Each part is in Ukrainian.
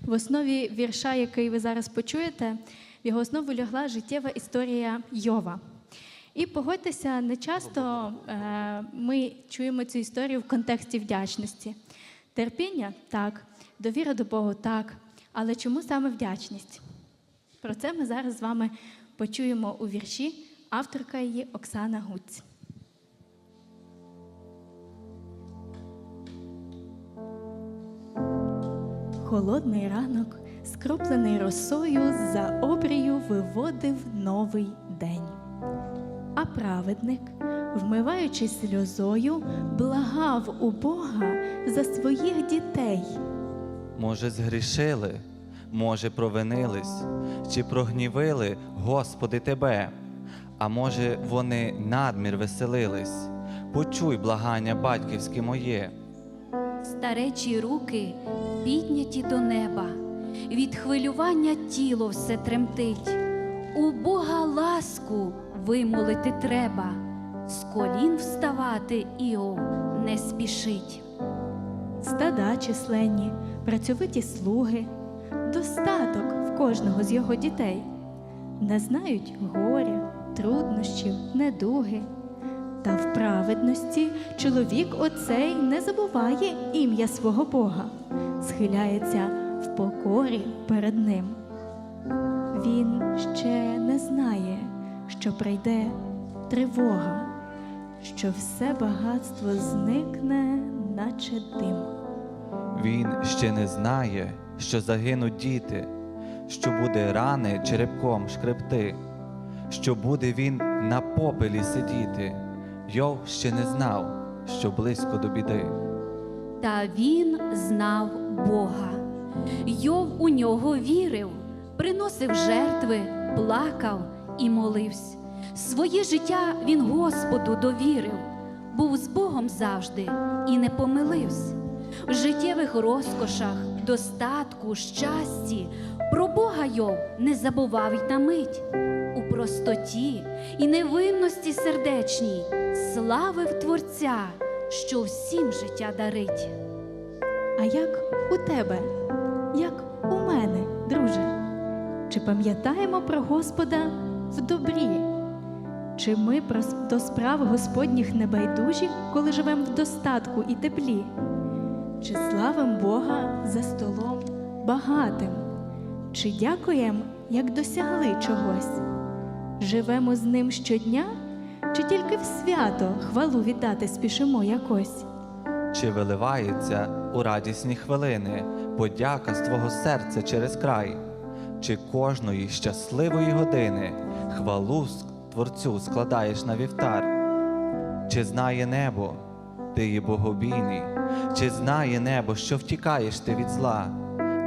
В основі вірша, який ви зараз почуєте, в його основу лягла життєва історія Йова. І погодьтеся, не часто е, ми чуємо цю історію в контексті вдячності. Терпіння так, довіра до Богу так. Але чому саме вдячність? Про це ми зараз з вами почуємо у вірші авторка її Оксана Гуць. Холодний ранок, скроплений росою, за обрію виводив новий день. А праведник, вмиваючи сльозою, благав у Бога за своїх дітей. Може, згрішили, може, провинились, чи прогнівили, Господи, Тебе, а може, вони надмір веселились. Почуй благання батьківське моє. Старечі руки підняті до неба, від хвилювання тіло все тремтить. У Бога ласку вимолити треба, з колін вставати Іов не спішить. Стада численні, працьовиті слуги, достаток в кожного з його дітей. Не знають горя, труднощів, недуги. Та в праведності чоловік оцей не забуває ім'я свого Бога, схиляється в покорі перед ним. Він ще не знає, що прийде тривога, що все багатство зникне, наче дим. Він ще не знає, що загинуть діти, що буде рани черепком шкребти, що буде він на попелі сидіти. Йов ще не знав, що близько до біди. Та він знав Бога. Йов у нього вірив, приносив жертви, плакав і молився. Своє життя він Господу довірив, був з Богом завжди і не помилився. В життєвих розкошах, достатку, щасті про Бога Йов не забував й на мить. У простоті і невинності сердечній славив Творця, що всім життя дарить. А як у тебе, як у мене, друже? Чи пам'ятаємо про Господа в добрі? Чи ми до справ Господніх небайдужі, коли живемо в достатку і теплі? Чи славим Бога за столом багатим? Чи дякуємо, як досягли чогось? Живемо з ним щодня, чи тільки в свято хвалу віддати спішимо якось? Чи виливається у радісні хвилини подяка з твого серця через край, чи кожної щасливої години хвалу Творцю складаєш на вівтар? Чи знає небо, ти є богобійний, чи знає небо, що втікаєш ти від зла,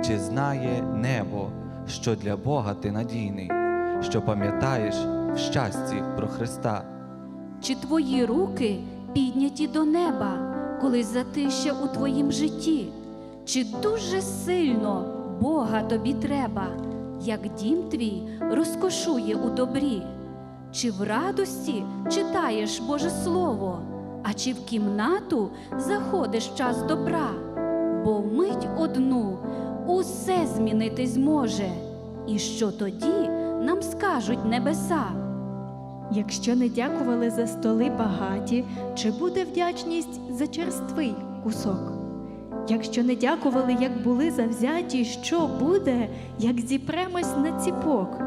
чи знає небо, що для Бога ти надійний, що пам'ятаєш в щасті про Христа? Чи твої руки підняті до неба, коли затища у твоїм житті? Чи дуже сильно Бога тобі треба, як дім твій розкошує у добрі? Чи в радості читаєш Боже Слово, а чи в кімнату заходиш в час добра? Бо мить одну усе змінити зможе, і що тоді нам скажуть небеса? Якщо не дякували за столи багаті, чи буде вдячність за черствий кусок? Якщо не дякували, як були завзяті, що буде, як зіпремось на ціпок?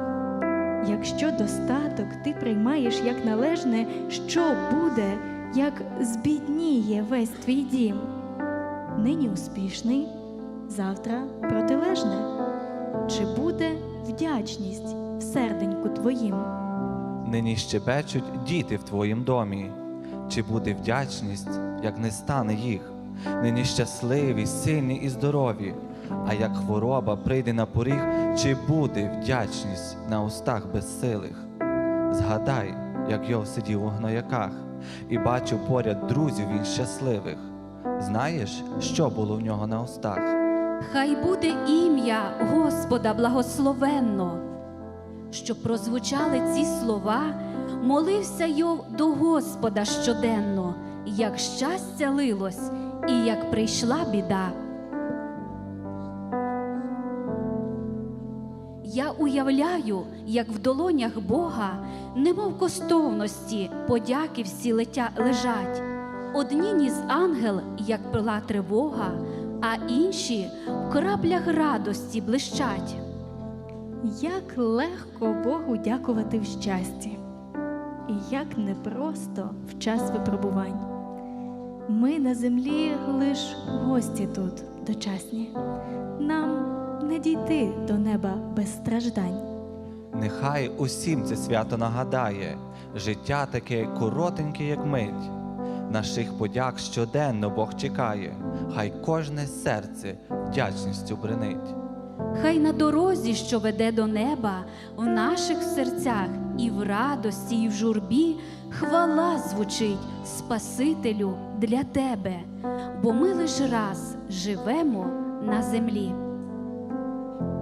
Якщо достаток ти приймаєш як належне, що буде, як збідніє весь твій дім? Нині успішний, завтра протилежне. Чи буде вдячність в серденьку твоїм? Нині щебечуть діти в твоїм домі, чи буде вдячність, як не стане їх, нині щасливі, сильні і здорові, а як хвороба прийде на поріг, чи буде вдячність на устах безсилих? Згадай, як Йов сидів у гнояках і бачив поряд друзів він щасливих. Знаєш, що було в нього на устах? Хай буде ім'я Господа благословенно. Щоб прозвучали ці слова, молився Йов до Господа щоденно, як щастя лилось і як прийшла біда. Я уявляю, як в долонях Бога, немов коштовності, подяки всі летя лежать. Одні ніс ангел, як пила тривога, а інші в краплях радості блищать. Як легко Богу дякувати в щасті, і як непросто в час випробувань. Ми на землі лиш гості тут дочасні. Нам не дійти до неба без страждань. Нехай усім це свято нагадає, життя таке коротеньке, як мить. Наших подяк щоденно Бог чекає, хай кожне серце вдячністю бренить. Хай на дорозі, що веде до неба, в наших серцях і в радості, і в журбі хвала звучить Спасителю для тебе, бо ми лиш раз живемо на землі.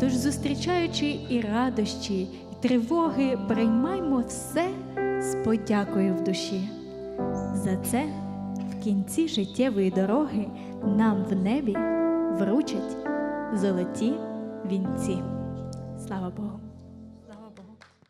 Тож, зустрічаючи і радощі, і тривоги, приймаймо все з подякою в душі. За це в кінці життєвої дороги нам в небі вручать золоті вінці. Слава Богу!